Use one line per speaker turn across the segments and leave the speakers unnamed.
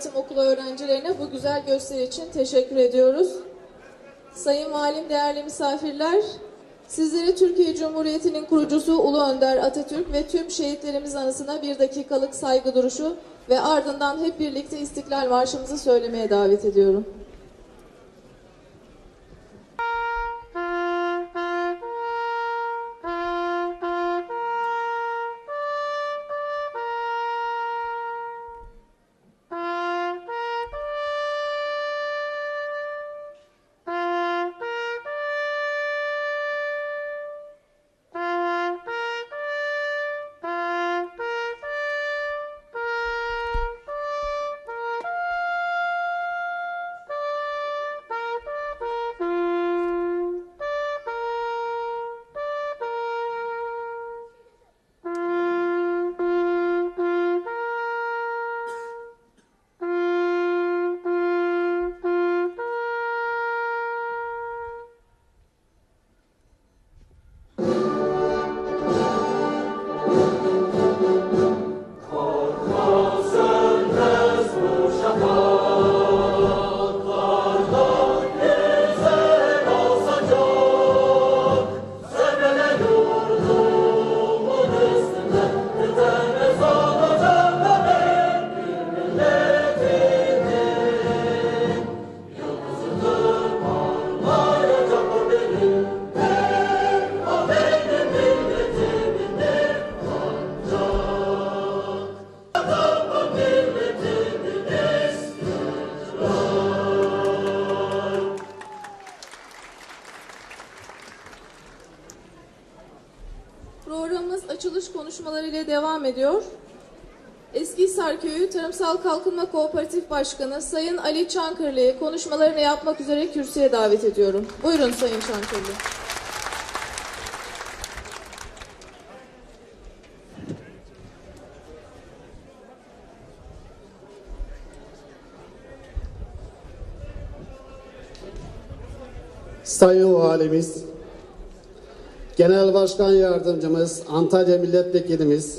İlköğretim Okulu öğrencilerine bu güzel gösteri için teşekkür ediyoruz. Sayın Valim, değerli misafirler, sizleri Türkiye Cumhuriyeti'nin kurucusu Ulu Önder Atatürk ve tüm şehitlerimiz anısına bir dakikalık saygı duruşu ve ardından hep birlikte İstiklal Marşımızı söylemeye davet ediyorum. Programımız açılış konuşmalarıyla devam ediyor. Eskihisar Köyü Tarımsal Kalkınma Kooperatif Başkanı Sayın Ali Çankırlı'yı konuşmalarını yapmak üzere kürsüye davet ediyorum. Buyurun Sayın Çankırlı.
Sayın Valimiz, Genel Başkan Yardımcımız, Antalya Milletvekilimiz,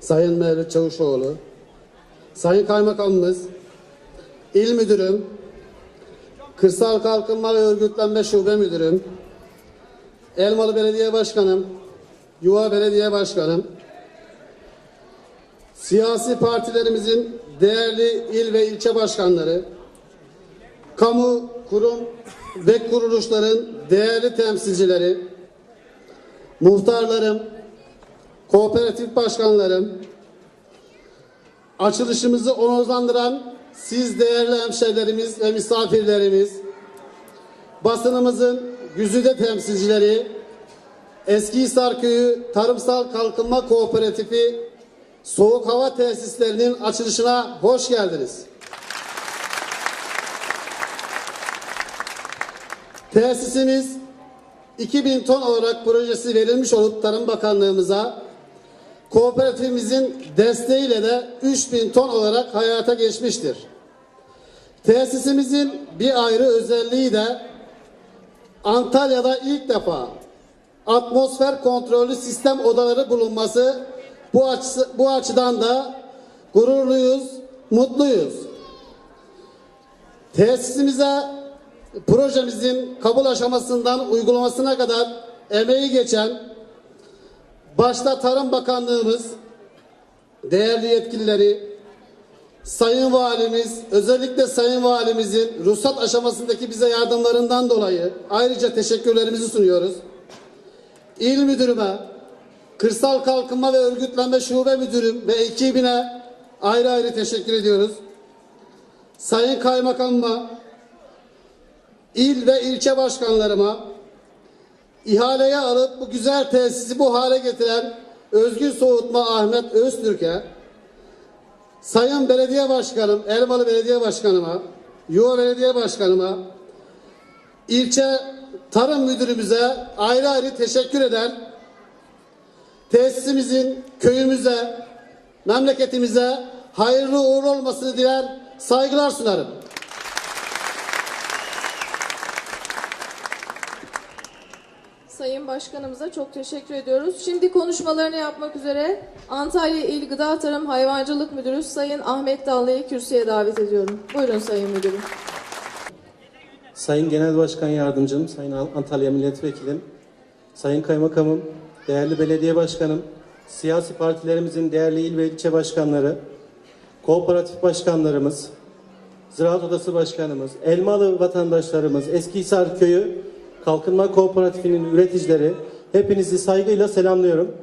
Sayın Mevlüt Çavuşoğlu, Sayın Kaymakamımız, İl Müdürüm, Kırsal Kalkınma ve Örgütlenme Şube Müdürüm, Elmalı Belediye Başkanım, Yuva Belediye Başkanım, siyasi partilerimizin değerli il ve ilçe başkanları, kamu kurum ve kuruluşların değerli temsilcileri, muhtarlarım, kooperatif başkanlarım, açılışımızı onurlandıran siz değerli hemşehrilerimiz ve misafirlerimiz, basınımızın güzide temsilcileri, Eskihisar Köyü Tarımsal Kalkınma Kooperatifi Soğuk Hava Tesislerinin açılışına hoş geldiniz. Tesisimiz 2000 ton olarak projesi verilmiş olup Tarım Bakanlığımıza kooperatifimizin desteğiyle de 3000 ton olarak hayata geçmiştir. Tesisimizin bir ayrı özelliği de Antalya'da ilk defa atmosfer kontrollü sistem odaları bulunması bu, açı, bu açıdan da gururluyuz, mutluyuz. Tesisimize projemizin kabul aşamasından uygulamasına kadar emeği geçen başta Tarım Bakanlığımız, değerli yetkilileri, Sayın Valimiz, özellikle Sayın Valimizin ruhsat aşamasındaki bize yardımlarından dolayı ayrıca teşekkürlerimizi sunuyoruz. İl Müdürüme, Kırsal Kalkınma ve Örgütlenme Şube Müdürüm ve ekibine ayrı ayrı teşekkür ediyoruz. Sayın Kaymakamıma, il ve ilçe başkanlarıma, ihaleye alıp bu güzel tesisi bu hale getiren Özgür Soğutma Ahmet Öztürk'e, Sayın Belediye Başkanım, Elmalı Belediye Başkanıma, Yuva Belediye Başkanıma, ilçe Tarım Müdürümüze ayrı ayrı teşekkür eden tesisimizin köyümüze, memleketimize hayırlı uğurlu olmasını diler, saygılar sunarım.
Sayın Başkanımıza çok teşekkür ediyoruz. Şimdi konuşmalarını yapmak üzere Antalya İl Gıda Tarım Hayvancılık Müdürü Sayın Ahmet Dallı'yı kürsüye davet ediyorum. Buyurun Sayın Müdürüm.
Sayın Genel Başkan Yardımcım, Sayın Antalya Milletvekilim, Sayın Kaymakamım, değerli belediye başkanım, siyasi partilerimizin değerli il ve ilçe başkanları, kooperatif başkanlarımız, Ziraat Odası Başkanımız, Elmalı vatandaşlarımız, Eskihisar Köyü Kalkınma Kooperatifinin üreticileri, hepinizi saygıyla selamlıyorum.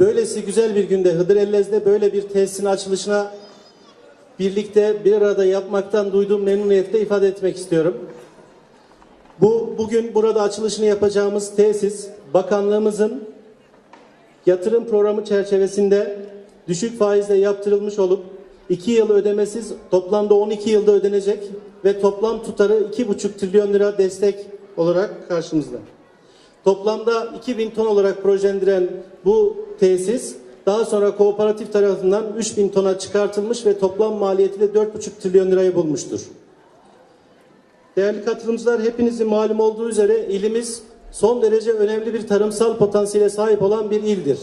Böylesi güzel bir günde Hıdır Ellez'de böyle bir tesisin açılışına birlikte bir arada yapmaktan duyduğum memnuniyetle ifade etmek istiyorum. Bu bugün burada açılışını yapacağımız tesis bakanlığımızın yatırım programı çerçevesinde düşük faizle yaptırılmış olup 2 yıl ödemesiz toplamda 12 yılda ödenecek ve toplam tutarı 2,5 trilyon lira destek olarak karşımızda. Toplamda 2000 ton olarak projelendiren bu tesis daha sonra kooperatif tarafından 3000 tona çıkartılmış ve toplam maliyeti de 4,5 trilyon lirayı bulmuştur. Değerli katılımcılar hepinizin malum olduğu üzere ilimiz son derece önemli bir tarımsal potansiyele sahip olan bir ildir.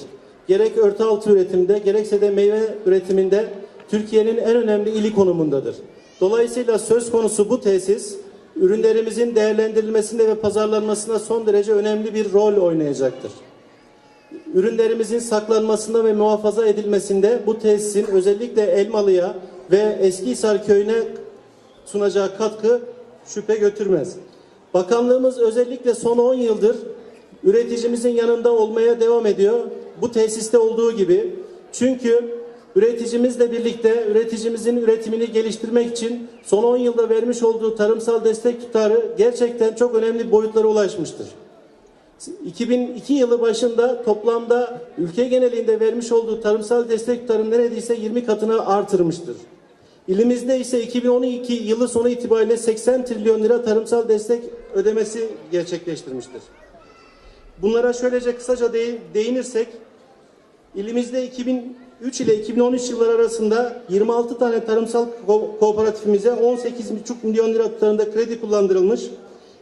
Gerek örtü altı üretiminde gerekse de meyve üretiminde Türkiye'nin en önemli ili konumundadır. Dolayısıyla söz konusu bu tesis ürünlerimizin değerlendirilmesinde ve pazarlanmasında son derece önemli bir rol oynayacaktır. Ürünlerimizin saklanmasında ve muhafaza edilmesinde bu tesisin özellikle Elmalı'ya ve Eskihisar köyüne sunacağı katkı şüphe götürmez. Bakanlığımız özellikle son 10 yıldır üreticimizin yanında olmaya devam ediyor. Bu tesiste olduğu gibi. Çünkü üreticimizle birlikte üreticimizin üretimini geliştirmek için son 10 yılda vermiş olduğu tarımsal destek tutarı gerçekten çok önemli boyutlara ulaşmıştır. 2002 yılı başında toplamda ülke genelinde vermiş olduğu tarımsal destek tutarı neredeyse 20 katına artırmıştır. İlimizde ise 2012 yılı sonu itibariyle 80 trilyon lira tarımsal destek ödemesi gerçekleştirmiştir. Bunlara şöylece kısaca de- değinirsek, ilimizde 2003 ile 2013 yılları arasında 26 tane tarımsal ko- kooperatifimize 18,5 milyon lira tutarında kredi kullandırılmış.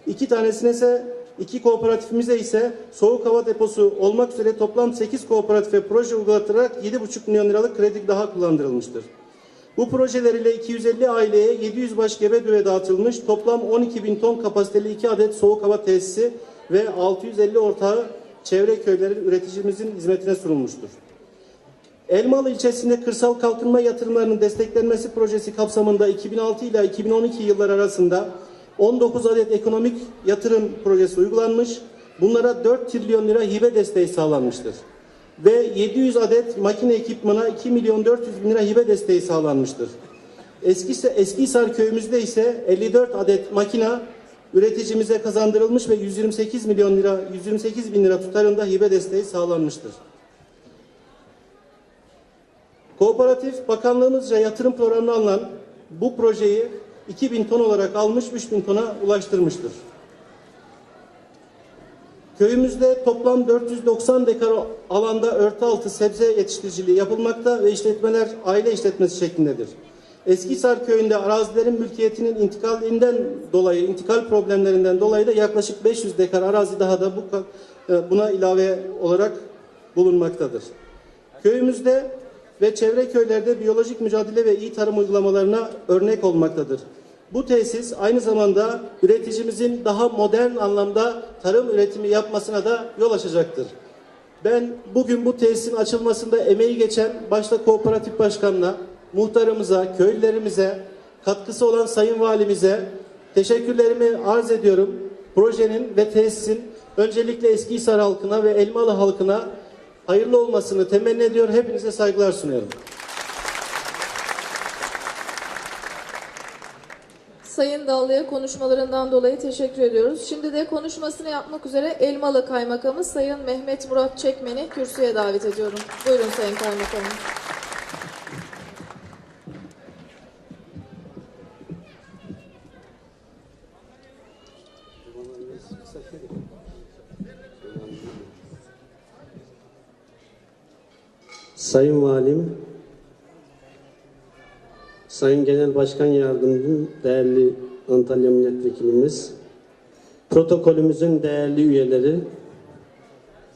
İki tanesine ise iki kooperatifimize ise soğuk hava deposu olmak üzere toplam 8 kooperatife proje uygulatılarak 7,5 milyon liralık kredi daha kullandırılmıştır. Bu projeler ile 250 aileye 700 baş gebe düve dağıtılmış. Toplam 12 bin ton kapasiteli 2 adet soğuk hava tesisi ve 650 ortağı çevre köylerin üreticimizin hizmetine sunulmuştur. Elmalı ilçesinde kırsal kalkınma yatırımlarının desteklenmesi projesi kapsamında 2006 ile 2012 yıllar arasında 19 adet ekonomik yatırım projesi uygulanmış. Bunlara 4 trilyon lira hibe desteği sağlanmıştır. Ve 700 adet makine ekipmana 2 milyon 400 bin lira hibe desteği sağlanmıştır. Eski Eskihisar köyümüzde ise 54 adet makina üreticimize kazandırılmış ve 128 milyon lira 128 bin lira tutarında hibe desteği sağlanmıştır. Kooperatif bakanlığımızca yatırım programına alınan bu projeyi 2000 ton olarak almış 3000 tona ulaştırmıştır. Köyümüzde toplam 490 dekar alanda örtü altı sebze yetiştiriciliği yapılmakta ve işletmeler aile işletmesi şeklindedir. Eskisar köyünde arazilerin mülkiyetinin intikalinden dolayı, intikal problemlerinden dolayı da yaklaşık 500 dekar arazi daha da bu buna ilave olarak bulunmaktadır. Köyümüzde ve çevre köylerde biyolojik mücadele ve iyi tarım uygulamalarına örnek olmaktadır. Bu tesis aynı zamanda üreticimizin daha modern anlamda tarım üretimi yapmasına da yol açacaktır. Ben bugün bu tesisin açılmasında emeği geçen başta kooperatif başkanına, muhtarımıza, köylülerimize, katkısı olan sayın valimize teşekkürlerimi arz ediyorum. Projenin ve tesisin öncelikle Eskihisar halkına ve Elmalı halkına hayırlı olmasını temenni ediyor. Hepinize saygılar sunuyorum.
Sayın Dallı'ya konuşmalarından dolayı teşekkür ediyoruz. Şimdi de konuşmasını yapmak üzere Elmalı Kaymakamı Sayın Mehmet Murat Çekmen'i kürsüye davet ediyorum. Buyurun Sayın Kaymakamım.
Sayın Valim, Sayın Genel Başkan Yardımcım, değerli Antalya Milletvekilimiz, protokolümüzün değerli üyeleri,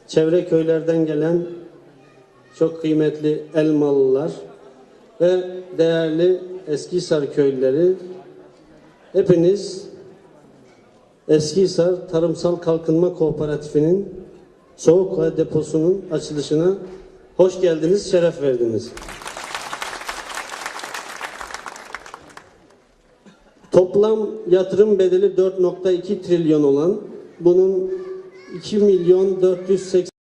çevre köylerden gelen çok kıymetli Elmalılar ve değerli Eskihisar köylüleri, hepiniz Eskihisar Tarımsal Kalkınma Kooperatifi'nin soğuk deposunun açılışına hoş geldiniz, şeref verdiniz. Toplam yatırım bedeli 4.2 trilyon olan bunun 2 milyon 480